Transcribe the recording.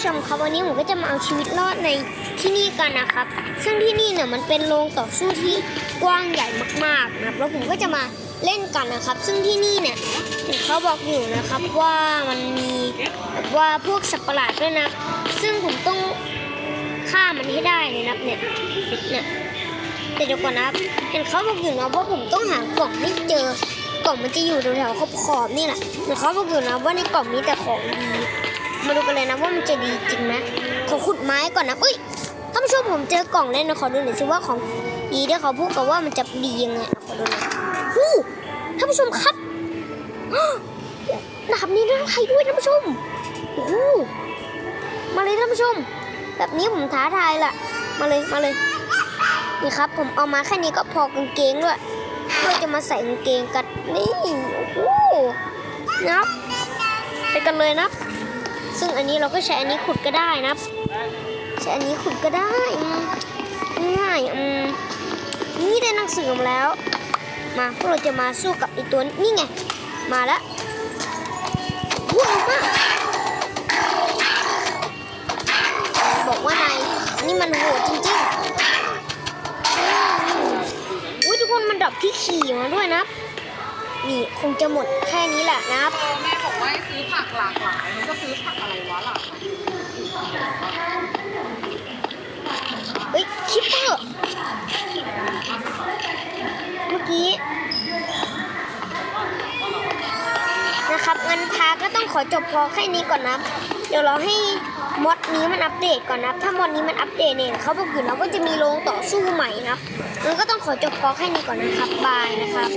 ผู้ชมครับวันนี้ผมก็จะมาเอาชีวิตรอดในที่นี่กันนะครับ ซึ่งที่นี่เนี่ยมันเป็นโรงต่อสู้ที่กว้างใหญ่มากๆนะครับแล้วผมก็จะมาเล่นกันนะครับ ซึ่งที่นี่เนี่ยเขาบอกอยู่นะครับว่ามันมีว่าพวกสัตว์ประหลาดด้วยนะ ซึ่งผมต้องฆ่ามันให้ได้เลยนะครับเนี่ยเนี่ยแต่เดี๋ยวก่อนนะครับเห็นเขาบอกอยู่นะว่าผมต้องหากล่องให้เจอกล่องมันจะอยู่แถวๆขอบๆนี่แหละเห็นเขาบอกอยู่นะว่าในกล่องมีแต่ของดี มาดูกันเลยนะว่ามันจะดีจริงไหมขอขุดไม้ก่อนนะเอ้ยท่านผู้ชมผมเจอกล่องเล่นนะขอดูหน่อยสิว่าของดีที่เขาพูดกันว่ามันจะดียังไงขอดูหน่อยฮู้ท่านผู้ชมครับดาบนี้ได้ไทยด้วยท่านผู้ชมโอ้มาเลยท่านผู้ชม แบบนี้ผมท้าทายละมาเลยมาเลยนี่ครับ ผมเอามาแค่นี้ก็พอกางเกงด้วยเพื่อจะมาใส่กางเกงกันนี่โอ้โหนับไปกันเลยนับ ซึ่งอันนี้เราก็ใช้อันนี้ขุดก็ได้นะใช้อันนี้ขุดก็ได้ง่ายอืมนี่ได้หนังสือมาแล้ว มาพวกเราจะมาสู้กับไอตัวนี้ไง มาแล้วว้าวมากบอกว่านายนี่มันโหดจริงๆอุ้ยทุกคนมันดรอปที่ขี่มาด้วยนะ นี่คงจะหมดแค่นี้แหละนะครับ เออแม่บอกว่าให้ซื้อผักหลากหลายมันก็ซื้อผักอะไรวะหลากหลายเฮ้ยคิปเปอร์เมื่อกี้นะครับงั้นพาก็ต้องขอจบพอแค่นี้ก่อนนะ เดี๋ยวเราให้มอดนี้มันอัปเดตก่อนนะถ้ามอดนี้มันอัปเดตเนี่ยเขาบอกอยู่นะว่าจะมีโรงต่อสู้ใหม่นะครับงั้นก็ต้องขอจบพอแค่นี้ก่อนนะครับบายนะครับ